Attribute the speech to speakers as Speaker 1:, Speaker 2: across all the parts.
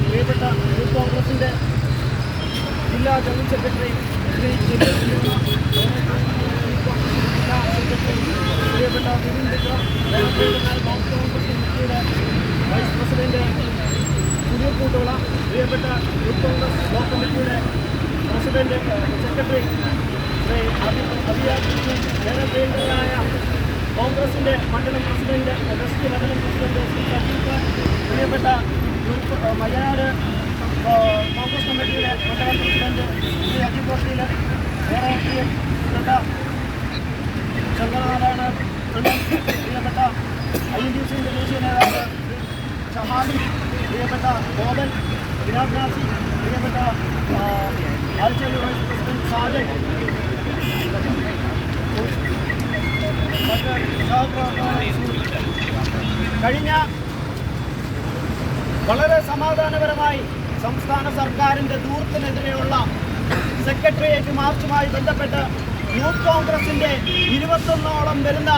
Speaker 1: പ്രിയപ്പെട്ട യൂത്ത് കോൺഗ്രസിന്റെ ജില്ലാ ജനറൽ സെക്രട്ടറി ജില്ലാ സെക്രട്ടറി പ്രിയപ്പെട്ട വിക്രം പ്രിയപ്പെട്ട കോൺഗ്രസ് കമ്മിറ്റിയുടെ വൈസ് പ്രസിഡന്റ് സുനിൽ കൂട്ടുള്ള പ്രിയപ്പെട്ട യൂത്ത് കോൺഗ്രസ് ബ്ലോക്ക് കമ്മിറ്റിയുടെ പ്രസിഡന്റ് സെക്രട്ടറി ജനപ്രിയങ്കരായ കോൺഗ്രസിന്റെ മണ്ഡലം പ്രസിഡന്റ് വെസ്റ്റ് മണ്ഡലം പ്രസിഡന്റ് ശ്രീ സജീവ് ഖാൻ പ്രിയപ്പെട്ട മലയാട് കോൺഗ്രസ് കമ്മിറ്റിയുടെ മണ്ഡലം പ്രസിഡന്റ് ശ്രീ അജിത് വക്കീൽ വേറെ പ്രിയപ്പെട്ട ചന്ദ്രനാരായണ പ്രിയപ്പെട്ട ഐ എൻ ഡി സിന്റെ ദേശീയ നേതാവ് ഷഹാദി പ്രിയപ്പെട്ട ഗോപൻ വിരാട് നാസി പ്രിയപ്പെട്ട ആൽച്ചേരി വൈസ് പ്രസിഡന്റ് സാജൻ കഴിഞ്ഞ വളരെ സമാധാനപരമായി സംസ്ഥാന സർക്കാരിന്റെ ദൂരത്തിനെതിരെയുള്ള സെക്രട്ടേറിയറ്റ് മാർച്ചുമായി ബന്ധപ്പെട്ട് യൂത്ത് കോൺഗ്രസിന്റെ ഇരുപത്തൊന്നോളം വരുന്ന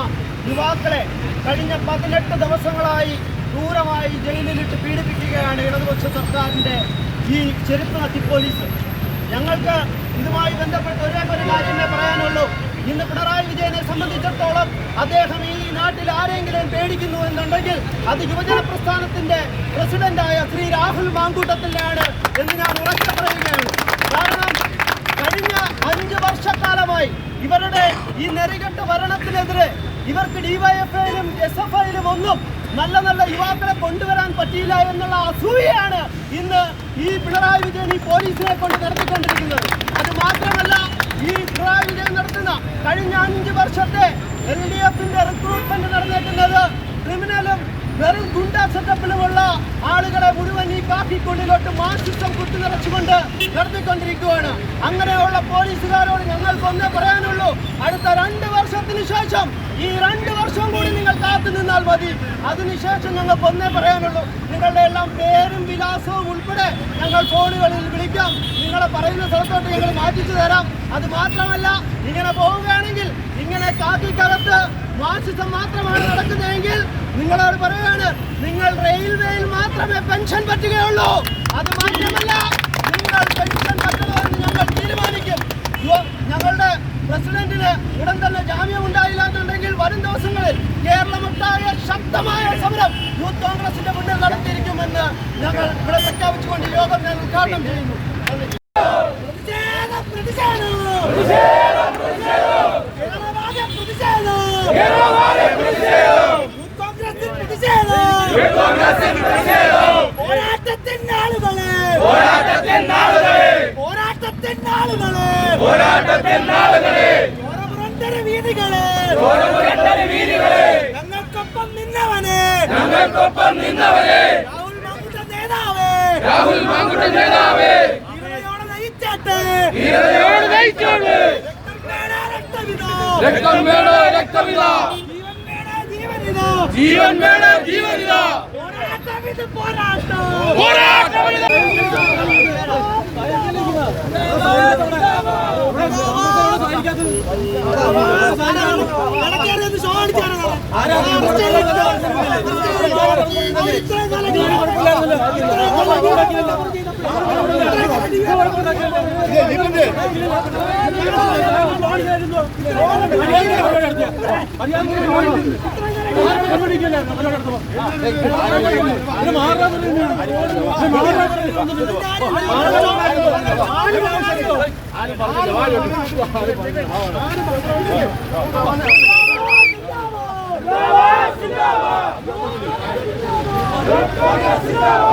Speaker 1: യുവാക്കളെ കഴിഞ്ഞ പതിനെട്ട് ദിവസങ്ങളായി ക്രൂരമായി ജയിലിലിട്ട് പീഡിപ്പിക്കുകയാണ് ഇടതുപക്ഷ സർക്കാരിന്റെ ഈ ചെരുപ്പ് നത്തി പോലീസ്. ഞങ്ങൾക്ക് ഇതുമായി ബന്ധപ്പെട്ട് ഒരേ ഒരു കാര്യമേ പറയാനുള്ളൂ. ഇന്ന് പിണറായി വിജയനെ സംബന്ധിച്ചിടത്തോളം അദ്ദേഹം ഈ നാട്ടിൽ ആരെങ്കിലും പേടിക്കുന്നു എന്നുണ്ടെങ്കിൽ അത് യുവജന പ്രസ്ഥാനത്തിന്റെ പ്രസിഡന്റായ ശ്രീ രാഹുൽ മാങ്കൂട്ടത്തിലാണ് എന്ന് ഞാൻ ഉറക്കെ പറയുകയാണ്. കാരണം കഴിഞ്ഞ അഞ്ച് വർഷക്കാലമായി ഇവരുടെ ഈ നെറികെട്ട് ഭരണത്തിനെതിരെ ഇവർക്ക് ഡിവൈഎഫ്ഐയിലും എസ് എഫ് ഐയിലും ഒന്നും നല്ല നല്ല യുവാക്കളെ കൊണ്ടുവരാൻ പറ്റിയില്ല എന്നുള്ള അസൂയയാണ് ഇന്ന് ഈ പിണറായി വിജയൻ ഈ പോലീസിനെ കൊണ്ട് നടത്തിക്കൊണ്ടിരിക്കുന്നത്. അത് മാത്രമല്ല ഈ പിണറായി വിജയൻ നടത്തുന്ന കഴിഞ്ഞ അഞ്ച് വർഷത്തെ എൽ ഡി എഫിന്റെ റിക്രൂട്ട്മെന്റ് നടന്നേക്കുന്നത് ക്രിമിനലും വെറും ഗുണ്ട സെറ്റപ്പിലുമുള്ള ആളുകളെ മുഴുവൻ ഈ കാക്കിക്കുള്ളിലോട്ട് മാസിസം കുത്തി നിറച്ചുകൊണ്ട് നടത്തിക്കൊണ്ടിരിക്കുകയാണ്. അങ്ങനെയുള്ള പോലീസുകാരോട് ഞങ്ങൾക്ക് ഒന്നേ പറയാനുള്ളൂ. അടുത്ത രണ്ട് വർഷത്തിന് ശേഷം ഈ രണ്ട് വർഷം കൂടി നിങ്ങൾ കാത്തു നിന്നാൽ മതി. അതിനുശേഷം ഞങ്ങൾക്ക് ഒന്നേ പറയാനുള്ളൂ. നിങ്ങളുടെ എല്ലാം പേരും വിലാസവും ഉൾപ്പെടെ ഞങ്ങൾ ഫോണുകളിൽ വിളിക്കാം. നിങ്ങളെ പറയുന്ന സ്ഥലത്തോട്ട് ഞങ്ങൾ മാറ്റിച്ചു തരാം. അത് മാത്രമല്ല ഇങ്ങനെ പോവുകയാണെങ്കിൽ ഇങ്ങനെ കാക്കിക്കകത്ത് മാസിസം മാത്രമാണ് നടക്കുന്നതെങ്കിൽ നിങ്ങളോട് പറയുകയാണ് നിങ്ങൾ റെയിൽവേയിൽ മാത്രമേ പെൻഷൻ പറ്റുകയുള്ളൂ. അത് മാത്രമല്ല നിങ്ങൾ പെൻഷൻ പറ്റണമെന്ന് ഞങ്ങൾ തീരുമാനിക്കും. ഞങ്ങളുടെ പ്രസിഡന്റിന് ഉടൻ തന്നെ ജാമ്യം ഉണ്ടായില്ല എന്നുണ്ടെങ്കിൽ വരും ദിവസങ്ങളിൽ കേരളമുണ്ടായ ശക്തമായ സമരം യൂത്ത് കോൺഗ്രസിന്റെ മുന്നിൽ നടത്തിയിരിക്കുമെന്ന് ഞങ്ങൾ ഇവിടെ പ്രഖ്യാപിച്ചുകൊണ്ട് ഈ യോഗം ഞാൻ ഉദ്ഘാടനം ചെയ്യുന്നു. പോരാട്ടത്തിൻ നാളുകളെ ഓരമുറന്തര വീതികളെ. ഞങ്ങൾക്കൊപ്പം നിന്നവനെ. ഞങ്ങൾക്കൊപ്പം നിന്നവൻ
Speaker 2: രാഹുൽ മാങ്കുട്ട നേതാവേ.
Speaker 1: ധീരതയോടെ
Speaker 2: നയിച്ചോളൂ
Speaker 1: രക്തം വേണ രക്തമിതോ. ജീവൻ വേണ ജീവനിതോ. പോരാട്ടം പോരാട്ടം.
Speaker 2: പോരാട്ടമിതാ.
Speaker 1: നടക്കേറിയത് ഷോ അടിച്ചാണ്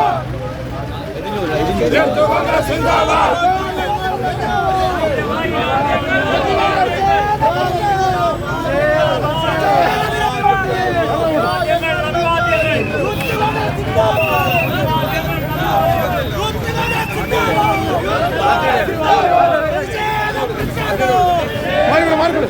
Speaker 2: മാറിക്കൊടു മാറിക്കൊടു